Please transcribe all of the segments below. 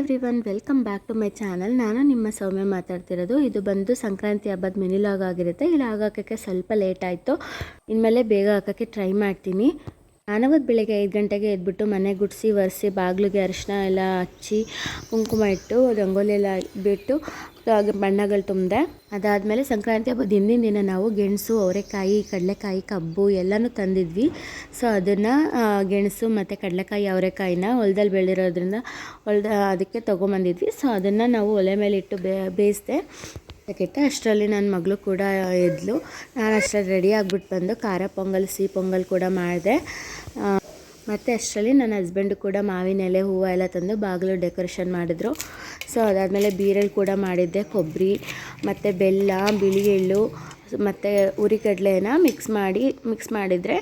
Every one welcome back to my channel ನಾನು ನಿಮ್ಮ ಸೌಮ್ಯ ಮಾತಾಡ್ತಿರೋದು. ಇದು ಬಂದು ಸಂಕ್ರಾಂತಿ ಹಬ್ಬದ ಮಿನಿ ಲಾಗ್ ಆಗಿರುತ್ತೆ. ಇಲ್ಲಿ ಆಗಕ್ಕೆ ಸ್ವಲ್ಪ ಲೇಟ್ ಆಯಿತು. ಇನ್ಮೇಲೆ ಬೇಗ ಹಾಕೋಕ್ಕೆ ಟ್ರೈ ಮಾಡ್ತೀನಿ. ನಾನವತ್ತು ಬೆಳಿಗ್ಗೆ ಐದು ಗಂಟೆಗೆ ಎದ್ಬಿಟ್ಟು ಮನೆ ಗುಡಿಸಿ, ಒರೆಸಿ, ಬಾಗಿಲಿಗೆ ಅರಿಶಿನ ಎಲ್ಲ ಹಚ್ಚಿ, ಕುಂಕುಮ ಇಟ್ಟು, ರಂಗೋಲಿ ಎಲ್ಲ ಬಿಟ್ಟು ಬಣ್ಣಗಳು ತುಂಬಿದೆ. ಅದಾದಮೇಲೆ ಸಂಕ್ರಾಂತಿ ಹಬ್ಬದ ಹಿಂದಿನ ದಿನ ನಾವು ಗೆಣಸು, ಅವರೆಕಾಯಿ, ಕಡಲೆಕಾಯಿ, ಕಬ್ಬು ಎಲ್ಲನೂ ತಂದಿದ್ವಿ. ಸೊ ಅದನ್ನು ಗೆಣಸು ಮತ್ತು ಕಡಲೆಕಾಯಿ, ಅವರೆಕಾಯಿನ ಹೊಲ್ದಲ್ಲಿ ಬೆಳೆದಿರೋದ್ರಿಂದ ಹೊಲ್ದ, ಅದಕ್ಕೆ ತೊಗೊಂಬಂದಿದ್ವಿ. ಸೊ ಅದನ್ನು ನಾವು ಒಲೆ ಮೇಲೆ ಇಟ್ಟು ಬೇಯಿಸಿದೆ ಬೇಕಿತ್ತು ಅಷ್ಟರಲ್ಲಿ ನನ್ನ ಮಗಳು ಕೂಡ ಎದ್ಲು ನಾನು ಅಷ್ಟರಲ್ಲಿ ರೆಡಿ ಆಗಿಬಿಟ್ಟು ಬಂದು ಖಾರ ಪೊಂಗಲ್, ಸಿಹಿ ಪೊಂಗಲ್ ಕೂಡ ಮಾಡಿದೆ. ಮತ್ತು ಅಷ್ಟರಲ್ಲಿ ನನ್ನ ಹಸ್ಬೆಂಡು ಕೂಡ ಮಾವಿನ ಎಲೆ, ಹೂವು ಎಲ್ಲ ತಂದು ಬಾಗಿಲು ಡೆಕೋರೇಷನ್ ಮಾಡಿದ್ರು. ಸೊ ಅದಾದಮೇಲೆ ಬೀರಲ್ಲಿ ಕೂಡ ಮಾಡಿದ್ದೆ ಕೊಬ್ಬರಿ ಮತ್ತು ಬೆಲ್ಲ, ಬಿಳಿ ಎಳ್ಳು ಮತ್ತು ಉರಿಗಡಲೆನ ಮಿಕ್ಸ್ ಮಾಡಿ ಮಿಕ್ಸ್ ಮಾಡಿದರೆ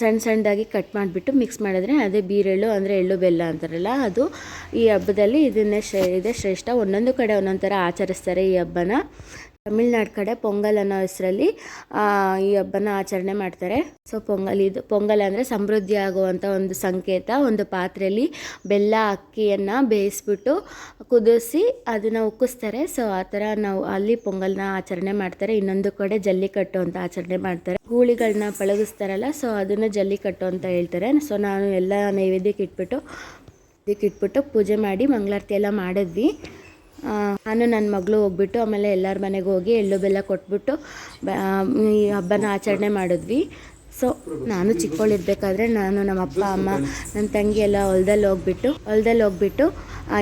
ಸಣ್ಣ ಸಣ್ಣದಾಗಿ ಕಟ್ ಮಾಡಿಬಿಟ್ಟು ಮಿಕ್ಸ್ ಮಾಡಿದ್ರೆ ಅದೇ ಬೀರೆಳ್ಳು ಅಂದರೆ ಎಳ್ಳು ಬೆಲ್ಲ ಅಂತಾರಲ್ಲ, ಅದು ಈ ಹಬ್ಬದಲ್ಲಿ ಇದನ್ನೇ ಶ್ರೇ, ಇದೆ ಶ್ರೇಷ್ಠ. ಒಂದೊಂದು ಕಡೆ ಒಂದೊಂದು ಥರ ಆಚರಿಸ್ತಾರೆ ಈ ಹಬ್ಬನ. ತಮಿಳ್ನಾಡು ಕಡೆ ಪೊಂಗಲ್ ಅನ್ನೋ ಹೆಸರಲ್ಲಿ ಈ ಹಬ್ಬನ ಆಚರಣೆ ಮಾಡ್ತಾರೆ. ಸೊ ಪೊಂಗಲ್ ಇದು, ಪೊಂಗಲ್ ಅಂದರೆ ಸಮೃದ್ಧಿ ಆಗುವಂಥ ಒಂದು ಸಂಕೇತ, ಒಂದು ಪಾತ್ರೆಯಲ್ಲಿ ಬೆಲ್ಲ, ಅಕ್ಕಿಯನ್ನು ಬೇಯಿಸ್ಬಿಟ್ಟು ಕುದಿಸಿ ಅದನ್ನು ಉಕ್ಕಿಸ್ತಾರೆ. ಸೊ ಆ ಥರ ನಾವು ಅಲ್ಲಿ ಪೊಂಗಲ್ನ ಆಚರಣೆ ಮಾಡ್ತಾರೆ. ಇನ್ನೊಂದು ಕಡೆ ಜಲ್ಲಿಕಟ್ಟು ಅಂತ ಆಚರಣೆ ಮಾಡ್ತಾರೆ. ಹೂಳಿಗಳನ್ನ ಪಳಗಿಸ್ತಾರಲ್ಲ, ಸೊ ಅದನ್ನು ಜಲ್ಲಿಕಟ್ಟು ಅಂತ ಹೇಳ್ತಾರೆ. ಸೊ ನಾನು ಎಲ್ಲ ನೈವೇದ್ಯಕ್ಕೆ ಇಟ್ಬಿಟ್ಟು, ಇದಕ್ಕೆ ಇಟ್ಬಿಟ್ಟು ಪೂಜೆ ಮಾಡಿ ಮಂಗಳಾರತಿ ಎಲ್ಲ ಮಾಡಿದ್ವಿ. ನಾನು ನನ್ನ ಮಗಳು ಹೋಗ್ಬಿಟ್ಟು ಆಮೇಲೆ ಎಲ್ಲರ ಮನೆಗೆ ಹೋಗಿ ಎಳ್ಳು ಬೆಲ್ಲ ಕೊಟ್ಬಿಟ್ಟು ಈ ಹಬ್ಬನ ಆಚರಣೆ ಮಾಡಿದ್ವಿ. ಸೊ ನಾನು ಚಿಕ್ಕವಳಿರ್ಬೇಕಾದ್ರೆ ನಾನು ನಮ್ಮ ಅಪ್ಪ, ಅಮ್ಮ, ನನ್ನ ತಂಗಿ ಎಲ್ಲ ಹೊಲ್ದಲ್ಲಿ ಹೋಗ್ಬಿಟ್ಟು ಹೊಲ್ದಲ್ಲಿ ಹೋಗ್ಬಿಟ್ಟು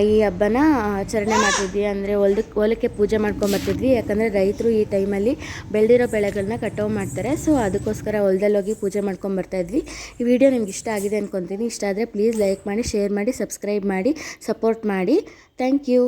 ಈ ಹಬ್ಬನ ಆಚರಣೆ ಮಾಡ್ತಿದ್ವಿ. ಅಂದರೆ ಹೊಲ್ದಕ್ಕೆ ಹೊಲಕ್ಕೆ ಪೂಜೆ ಮಾಡ್ಕೊಂಬರ್ತಿದ್ವಿ ಯಾಕಂದರೆ ರೈತರು ಈ ಟೈಮಲ್ಲಿ ಬೆಳೆದಿರೋ ಬೆಳೆಗಳನ್ನ ಕಟಾವು ಮಾಡ್ತಾರೆ. ಸೊ ಅದಕ್ಕೋಸ್ಕರ ಹೊಲ್ದಲ್ಲಿ ಹೋಗಿ ಪೂಜೆ ಮಾಡ್ಕೊಂಬರ್ತಾಯಿದ್ವಿ ಈ ವಿಡಿಯೋ ನಿಮ್ಗೆ ಇಷ್ಟ ಆಗಿದೆ ಅಂದ್ಕೊತೀನಿ ಇಷ್ಟ ಆದರೆ ಪ್ಲೀಸ್ ಲೈಕ್ ಮಾಡಿ ಶೇರ್ ಮಾಡಿ ಸಬ್ಸ್ಕ್ರೈಬ್ ಮಾಡಿ ಸಪೋರ್ಟ್ ಮಾಡಿ. Thank you